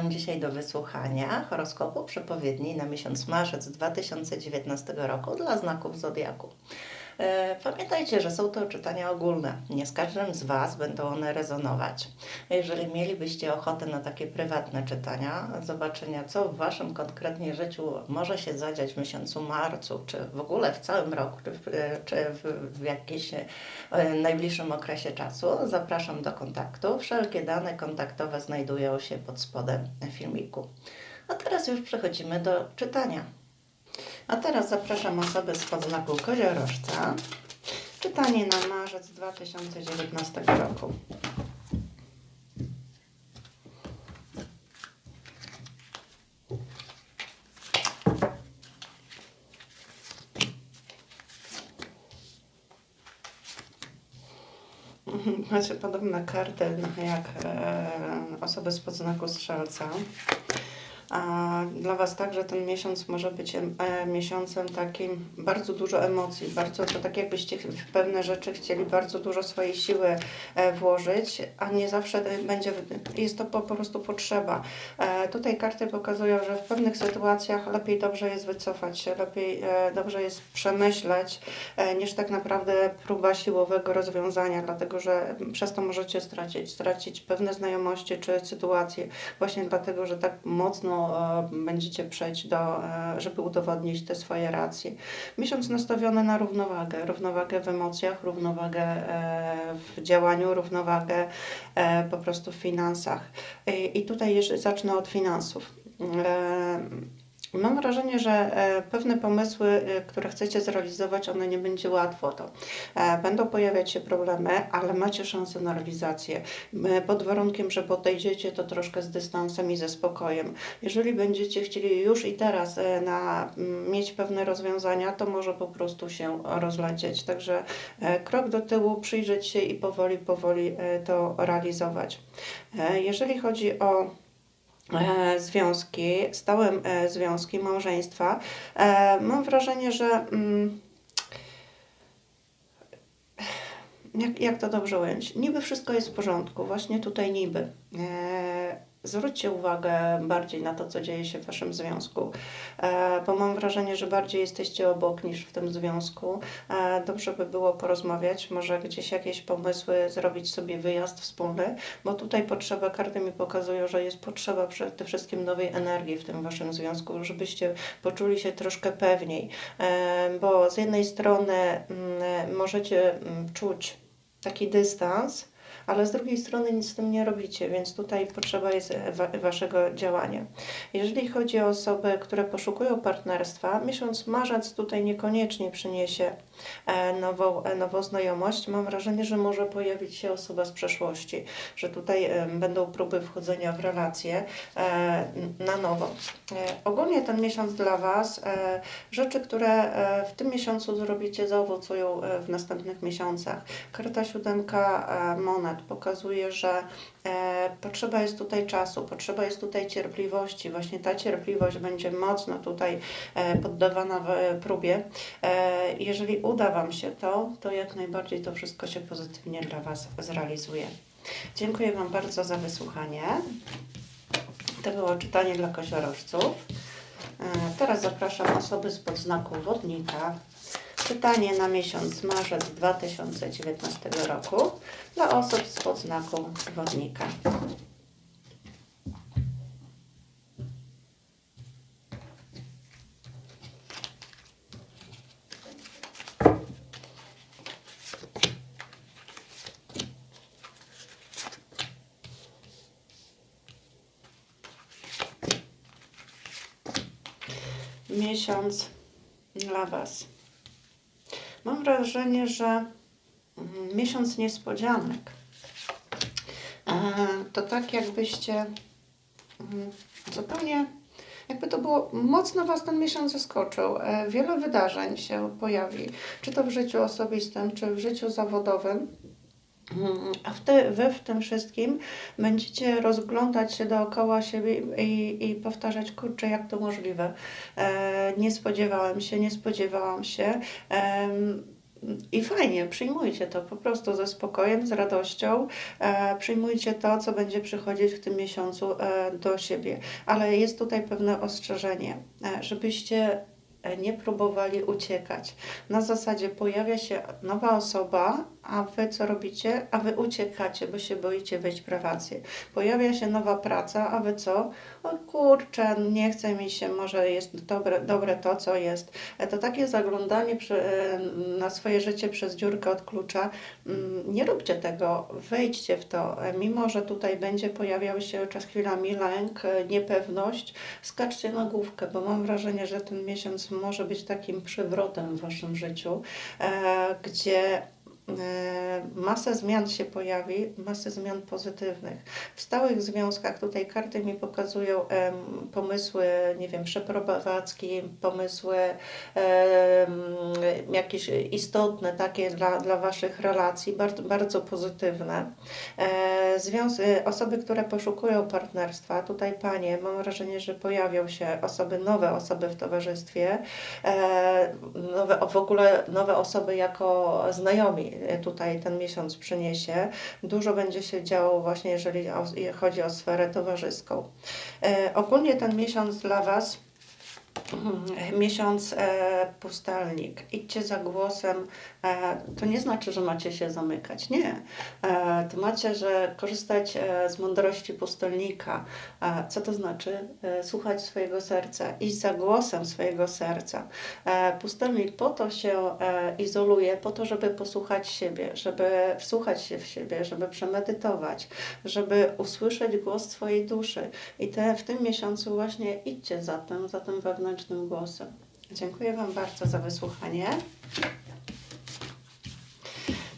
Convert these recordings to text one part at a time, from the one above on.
Zapraszam dzisiaj do wysłuchania horoskopu przepowiedni na miesiąc marzec 2019 roku dla znaków Zodiaku. E, Pamiętajcie, że są to czytania ogólne. Nie z każdym z Was będą one rezonować. Jeżeli mielibyście ochotę na takie prywatne czytania, zobaczenia, co w Waszym konkretnie życiu może się zadziać w miesiącu marcu, czy w ogóle w całym roku, czy w, e, czy w, w jakimś e, najbliższym okresie czasu, zapraszam do kontaktu. Wszelkie dane kontaktowe znajdują się pod spodem filmiku. A teraz już przechodzimy do czytania. A teraz zapraszam osoby z podznaku koziorożca. Czytanie na marzec 2019 roku. Macie podobne karty jak e, osoby z podznaku strzelca. A dla Was także ten miesiąc może być e, miesiącem takim bardzo dużo emocji, bardzo to tak jakbyście w pewne rzeczy chcieli bardzo dużo swojej siły e, włożyć, a nie zawsze będzie, jest to po prostu potrzeba. E, tutaj karty pokazują, że w pewnych sytuacjach lepiej dobrze jest wycofać się, lepiej e, dobrze jest przemyśleć, e, niż tak naprawdę próba siłowego rozwiązania, dlatego że przez to możecie stracić, stracić pewne znajomości czy sytuacje, właśnie dlatego, że tak mocno e, będziecie przejść do, e, żeby udowodnić te swoje racje. Miesiąc nastawiony na równowagę, równowagę w emocjach, równowagę e, w działaniu, równowagę po prostu w finansach. I tutaj jeszcze zacznę od finansów. Mam wrażenie, że e, pewne pomysły, e, które chcecie zrealizować, one nie będzie łatwo to. E, Będą pojawiać się problemy, ale macie szansę na realizację. Pod warunkiem, że podejdziecie to troszkę z dystansem i ze spokojem. Jeżeli będziecie chcieli już i teraz na, mieć pewne rozwiązania, to może po prostu się rozlecieć. Także krok do tyłu, przyjrzeć się i powoli, powoli to realizować. Jeżeli chodzi o związki, stałe e, związki, małżeństwa, e, mam wrażenie, że mm, jak, jak to dobrze ująć? Niby wszystko jest w porządku, właśnie tutaj niby. Zwróćcie uwagę bardziej na to, co dzieje się w Waszym związku, e, bo mam wrażenie, że bardziej jesteście obok niż w tym związku. E, dobrze by było porozmawiać, może gdzieś jakieś pomysły, zrobić sobie wyjazd wspólny, bo tutaj potrzeba, karty mi pokazują, że jest potrzeba przede wszystkim nowej energii w tym Waszym związku, żebyście poczuli się troszkę pewniej, e, bo z jednej strony mm, możecie mm, czuć taki dystans, ale z drugiej strony nic z tym nie robicie, więc tutaj potrzeba jest wa Waszego działania. Jeżeli chodzi o osoby, które poszukują partnerstwa, miesiąc marzec tutaj niekoniecznie przyniesie nową, e, nową znajomość. Mam wrażenie, że może pojawić się osoba z przeszłości, że tutaj e, będą próby wchodzenia w relacje e, na nowo. E, ogólnie ten miesiąc dla Was, e, rzeczy, które e, w tym miesiącu zrobicie, zaowocują e, w następnych miesiącach. Karta siódemka e, monet pokazuje, że e, potrzeba jest tutaj czasu, potrzeba jest tutaj cierpliwości. Właśnie ta cierpliwość będzie mocno tutaj e, poddawana e, próbie. E, jeżeli uda Wam się to, to jak najbardziej to wszystko się pozytywnie dla Was zrealizuje. Dziękuję Wam bardzo za wysłuchanie. To było czytanie dla koziorożców. E, Teraz zapraszam osoby z podznaku wodnika. Czytanie na miesiąc marzec 2019 roku dla osób z podznaku wodnika. Miesiąc dla Was. Mam wrażenie, że mm, miesiąc niespodzianek. E, To tak jakbyście mm, zupełnie, jakby to było, mocno Was ten miesiąc zaskoczył. E, Wiele wydarzeń się pojawi, czy to w życiu osobistym, czy w życiu zawodowym. Mm, A w te, wy w tym wszystkim będziecie rozglądać się dookoła siebie i, i powtarzać, kurczę, jak to możliwe. E, nie spodziewałem się, nie spodziewałam się. Em, I fajnie, przyjmujcie to po prostu ze spokojem, z radością. E, przyjmujcie to, co będzie przychodzić w tym miesiącu e, do siebie. Ale jest tutaj pewne ostrzeżenie, e, żebyście e, nie próbowali uciekać. Na zasadzie pojawia się nowa osoba, a wy co robicie? A wy uciekacie, bo się boicie wejść w relację. Pojawia się nowa praca, a wy co? O kurczę, nie chce mi się, może jest dobre, dobre to, co jest. E, To takie zaglądanie przy, e, na swoje życie przez dziurkę od klucza. Mm, Nie róbcie tego, wejdźcie w to. E, Mimo, że tutaj będzie pojawiał się czas chwilami lęk, niepewność, skaczcie na główkę, bo mam wrażenie, że ten miesiąc może być takim przywrotem w waszym życiu, gdzie masę zmian się pojawi, masę zmian pozytywnych. W stałych związkach tutaj karty mi pokazują em, pomysły, nie wiem, przeprowadzki, pomysły em, jakieś istotne takie dla, dla waszych relacji, bardzo, bardzo pozytywne. E, związ- e, osoby, które poszukują partnerstwa, tutaj panie, mam wrażenie, że pojawią się osoby, nowe osoby w towarzystwie, e, nowe, w ogóle nowe osoby jako znajomi e, tutaj ten miesiąc przyniesie. Dużo będzie się działo właśnie, jeżeli chodzi o sferę towarzyską. E, ogólnie ten miesiąc dla Was Miesiąc e, pustelnik. Idźcie za głosem. E, to nie znaczy, że macie się zamykać. Nie. E, to macie, że korzystać e, z mądrości pustelnika. E, co to znaczy? E, słuchać swojego serca. Iść za głosem swojego serca. E, pustelnik po to się e, izoluje, po to, żeby posłuchać siebie, żeby wsłuchać się w siebie, żeby przemedytować, żeby usłyszeć głos swojej duszy. I te, w tym miesiącu właśnie idźcie za tym, za tym wewnętrznym głosem. Dziękuję Wam bardzo za wysłuchanie.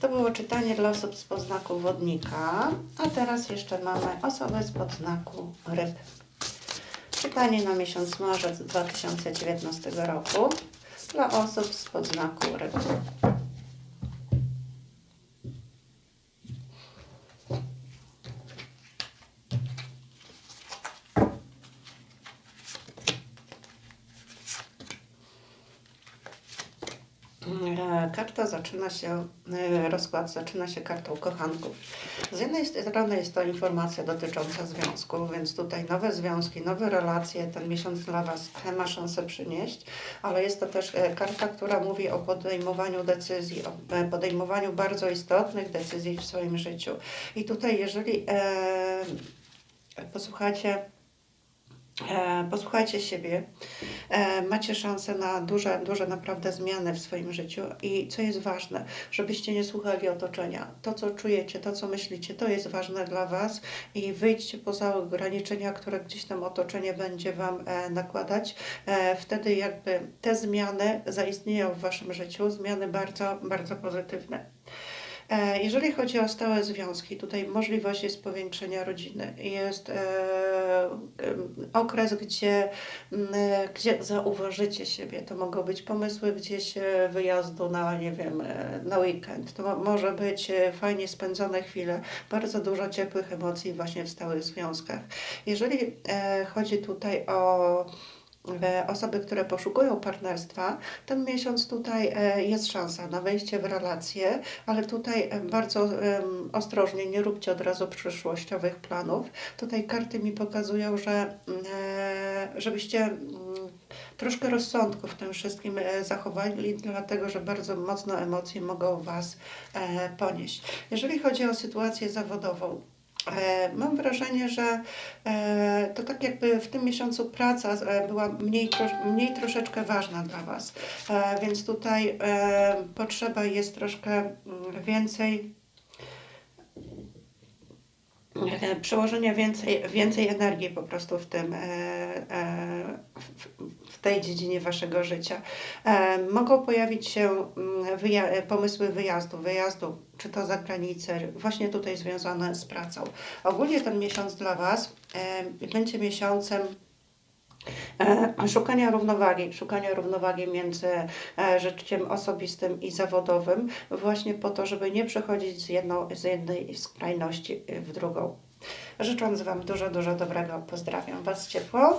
To było czytanie dla osób z podznaku wodnika, a teraz jeszcze mamy osoby z podznaku ryb. Czytanie na miesiąc marzec 2019 roku dla osób z podznaku ryb. Karta zaczyna się, e, rozkład zaczyna się kartą kochanków. Z jednej strony jest to informacja dotycząca związku, więc tutaj nowe związki, nowe relacje ten miesiąc dla Was ma szansę przynieść, ale jest to też e, karta, która mówi o podejmowaniu decyzji, o e, podejmowaniu bardzo istotnych decyzji w swoim życiu. I tutaj, jeżeli e, posłuchacie, e, posłuchajcie siebie, e, macie szansę na duże, duże naprawdę zmiany w swoim życiu i co jest ważne, żebyście nie słuchali otoczenia. To, co czujecie, to, co myślicie, to jest ważne dla Was i wyjdźcie poza ograniczenia, które gdzieś tam otoczenie będzie Wam e, nakładać. E, wtedy jakby te zmiany zaistnieją w Waszym życiu, zmiany bardzo, bardzo pozytywne. E, Jeżeli chodzi o stałe związki, tutaj możliwość jest powiększenia rodziny. Jest e, em, okres, gdzie, e, gdzie zauważycie siebie. To mogą być pomysły gdzieś e, wyjazdu na, nie wiem, e, na weekend. To mo- może być e, fajnie spędzone chwile, bardzo dużo ciepłych emocji właśnie w stałych związkach. Jeżeli e, chodzi tutaj o e, osoby, które poszukują partnerstwa, ten miesiąc tutaj e, jest szansa na wejście w relacje, ale tutaj e, bardzo ostrożnie, nie róbcie od razu przyszłościowych planów. Tutaj karty mi pokazują, że mm, e, żebyście mm, troszkę rozsądku w tym wszystkim e, zachowali, dlatego że bardzo mocno emocje mogą Was e, ponieść. Jeżeli chodzi o sytuację zawodową, E, Mam wrażenie, że e, to tak jakby w tym miesiącu praca e, była mniej, mniej troszeczkę ważna dla Was, e, więc tutaj e, potrzeba jest troszkę mm, więcej e, przełożenia więcej, więcej energii po prostu w tym, e, e, w, tej dziedzinie waszego życia. Mogą pojawić się mm, wyja- pomysły wyjazdu, wyjazdu, czy to za granicę, właśnie tutaj związane z pracą. Ogólnie ten miesiąc dla was będzie miesiącem szukania równowagi, szukania równowagi między e, życiem osobistym i zawodowym, właśnie po to, żeby nie przechodzić z, jedną, z jednej skrajności w drugą. Życząc Wam dużo, dużo dobrego, pozdrawiam Was ciepło.